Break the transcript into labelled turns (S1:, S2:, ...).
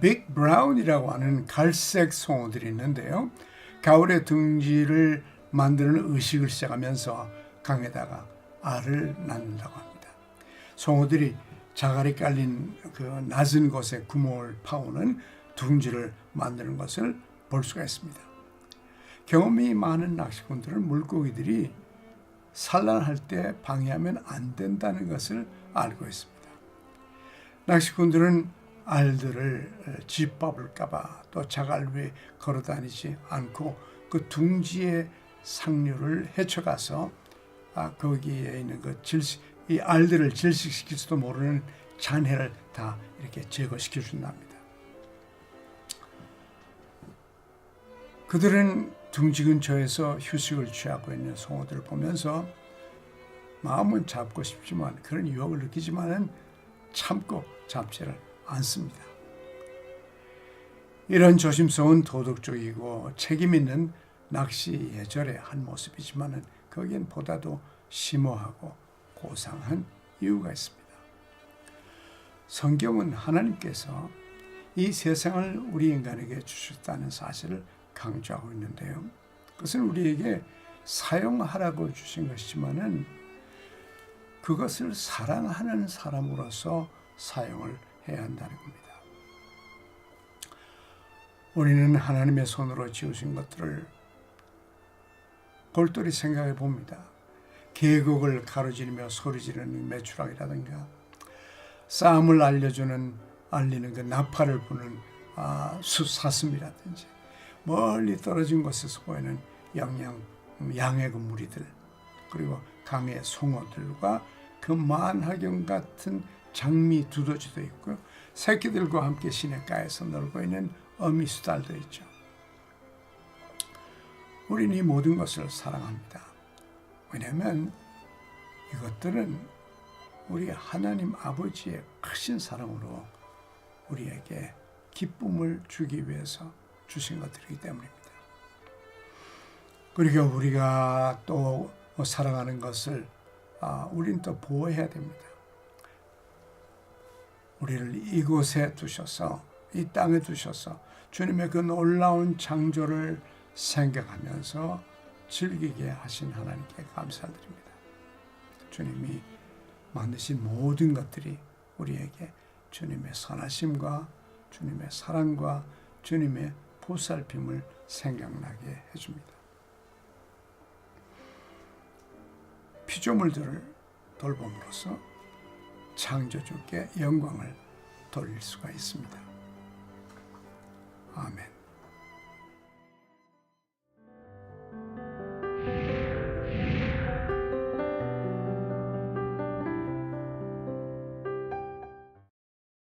S1: 빅 브라운이라고 하는 갈색 송어들이 있는데요. 가을에 둥지를 만드는 의식을 시작하면서 강에다가 알을 낳는다고 합니다. 송어들이 자갈이 깔린 그 낮은 곳에 구멍을 파오는 둥지를 만드는 것을 볼 수가 있습니다. 경험이 많은 낚시꾼들은 물고기들이 산란할 때 방해하면 안 된다는 것을 알고 있습니다. 낚시꾼들은 알들을 짓밟을까봐 또 자갈 위에 걸어다니지 않고 그 둥지의 상류를 헤쳐가서 아, 거기에 있는 그 질식, 이 알들을 질식시킬지도 모르는 잔해를 다 이렇게 제거시켜 준답니다. 그들은 둥지 근처에서 휴식을 취하고 있는 송어들을 보면서 마음은 잡고 싶지만 그런 유혹을 느끼지만은 참고 잡지를 않습니다. 이런 조심성은 도덕적이고 책임 있는 낚시 예절의 한 모습이지만은 거기엔 보다도 심오하고 고상한 이유가 있습니다. 성경은 하나님께서 이 세상을 우리 인간에게 주셨다는 사실을 강조하고 있는데요. 그것은 우리에게 사용하라고 주신 것이지만은 그것을 사랑하는 사람으로서 사용을 해야 한다는 겁니다. 우리는 하나님의 손으로 지으신 것들을 골똘히 생각해 봅니다. 계곡을 가로지르며 소리 지르는 매추락이라든가 싸움을 알려주는 알리는 그 나팔을 부는 아, 수사슴이라든지 멀리 떨어진 곳에서 보이는 양양 양의 그 무리들 그리고 강의 송어들과 그 만하경 같은 장미 두더지도 있고 새끼들과 함께 시냇가에서 놀고 있는 어미 수달도 있죠. 우리는 이 모든 것을 사랑합니다. 왜냐하면 이것들은 우리 하나님 아버지의 크신 사랑으로 우리에게 기쁨을 주기 위해서 주신 것들이기 때문입니다. 그리고 우리가 또 사랑하는 것을 아, 우리는 또 보호해야 됩니다. 우리를 이곳에 두셔서 이 땅에 두셔서 주님의 그 놀라운 창조를 생각하면서 즐기게 하신 하나님께 감사드립니다. 주님이 만드신 모든 것들이 우리에게 주님의 선하심과 주님의 사랑과 주님의 보살핌을 생각나게 해줍니다. 피조물들을 돌봄으로써 창조주께 영광을 돌릴 수가 있습니다. 아멘.